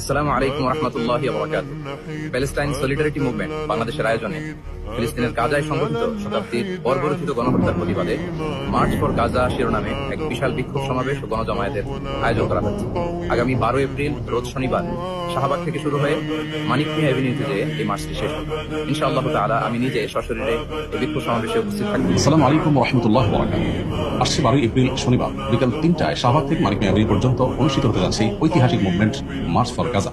আসসালামু আলাইকুম রহমতুল্লাহ বরকাত প্যালেস্টাইন সলিডারিটি মুভমেন্ট বাংলাদেশের আয়োজনে ফিলিস্তিনের গাজায় সংগঠিত শতাব্দীর বর্বরচিত গণহত্যার প্রতিবাদে মার্চ ফর গাজা শিরোনামে এক বিশাল বিক্ষোভ সমাবেশ ও গণজমায়েতের আয়োজন করা হয়েছে। আগামী বারো এপ্রিল, রোজ শনিবার শাহবাগ থেকে শুরু হয়ে মানিক মিয়া এভিনিউতে যেয়ে এই মার্চটি শেষ হবে। ইনশাআল্লাহ তাআলা আমি নিজে সশরীরে এই বিক্ষোভ সমাবেশে উপস্থিত থাকব। আসসালামু আলাইকুম রহমতুল্লাহ বরাকাত আসছে বারোই এপ্রিল, শনিবার, বিকাল তিনটায় শাহবাগ থেকে মানিক মেয়াদি পর্যন্ত অনুষ্ঠিত হতে যাচ্ছে ঐতিহাসিক মুভমেন্ট মার্চ ফর গাজা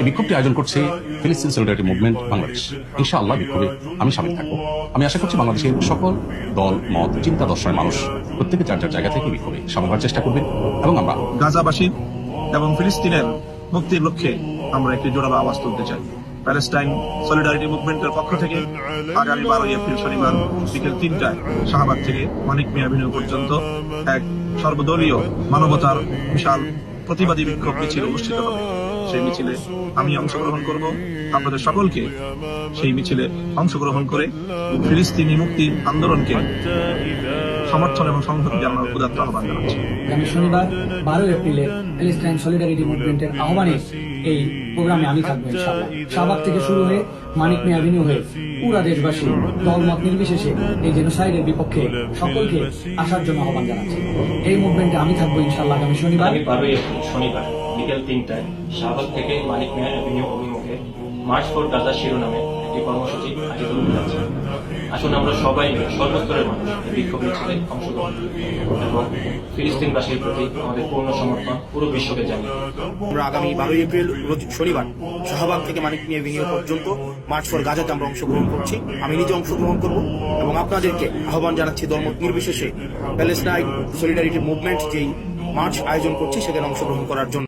এই বিক্ষোভটি আয়োজন করছে ফিলিস্তিন সলিডারিটি মুভমেন্ট বাংলাদেশ। ইনশাআল্লাহ বিক্ষোভে আমি সামিল থাকব। আমি আশা করছি বাংলাদেশের সকল দল, মত, চিন্তা দর্শনের মানুষ প্রত্যেকে যার যার জায়গা থেকে বিক্ষোভে সামিল হওয়ার চেষ্টা করবেন এবং আমরা গাজাবাসী এবং ফিলিস্তিনের মুক্তির লক্ষ্যে আমরা একটি জোরালো আওয়াজ তুলতে চাই। প্যালেস্টাইন সলিডারিটি মুভমেন্টের পক্ষ থেকে আগামী বারোই এপ্রিল শনিবার বিকেল তিনটায় শাহবাগ থেকে মানিক মিয়া পর্যন্ত এক সর্বদলীয় মানবতার বিশাল প্রতিবাদী বিক্ষোভ মিছিল অনুষ্ঠিত হবে। সেই মিছিলে আমি অংশগ্রহণ করব। আপনাদের সকলকে সেই মিছিলে অংশগ্রহণ করে ফিলিস্তিনি মুক্তি আন্দোলনকে সমর্থন এবং সংহতি জানানোর উদাত্ত আহ্বান জানাচ্ছি। আগামী শনিবার বারো এপ্রিলে প্যালেস্টাইন সলিডারিটি মুভমেন্টের আহ্বানে এই প্রোগ্রামে আমি থাকব ইনশাআল্লাহ। শাহবাগ থেকে শুরু হয়ে মানিক মে অ্যাভিনিউ হয়ে পুরা দেশবাসী দলমত নির্বিশেষে এই জেনোসাইডের বিপক্ষে সকলকে আসার জন্য আহ্বান জানাচ্ছি। এই মুভমেন্টে আমি থাকব ইনশাআল্লাহ আগামী শনিবার। বারোই এপ্রিল শনিবার বিকেল তিনটায় শাহবাগ থেকে মানিক মিয়া অ্যাভিনিউ অভিমুখে মার্চ ফর গাজা শিরোনামে একটি কর্মসূচি আসুন আমরা সবাই সর্বস্তরের মানুষ বিক্ষোভ মিছিলে অংশগ্রহণ এবং ফিলিস্তিনবাসীর প্রতি আমাদের পূর্ণ পুরো বিশ্বকে আমরা আগামী বারোই এপ্রিল রোজ শনিবার শাহবাগ থেকে মানিক ভিনিও পর্যন্ত মার্চ ফর গাজাতে আমরা অংশগ্রহণ করছি। আমি নিজে অংশগ্রহণ করব এবং আপনাদেরকে আহ্বান জানাচ্ছি ধর্মত নির্বিশেষে। প্যালেস্টাইন সলিডারিটি মুভমেন্ট যেই মার্চ আয়োজন করছি, সেখানে অংশগ্রহণ করার জন্য।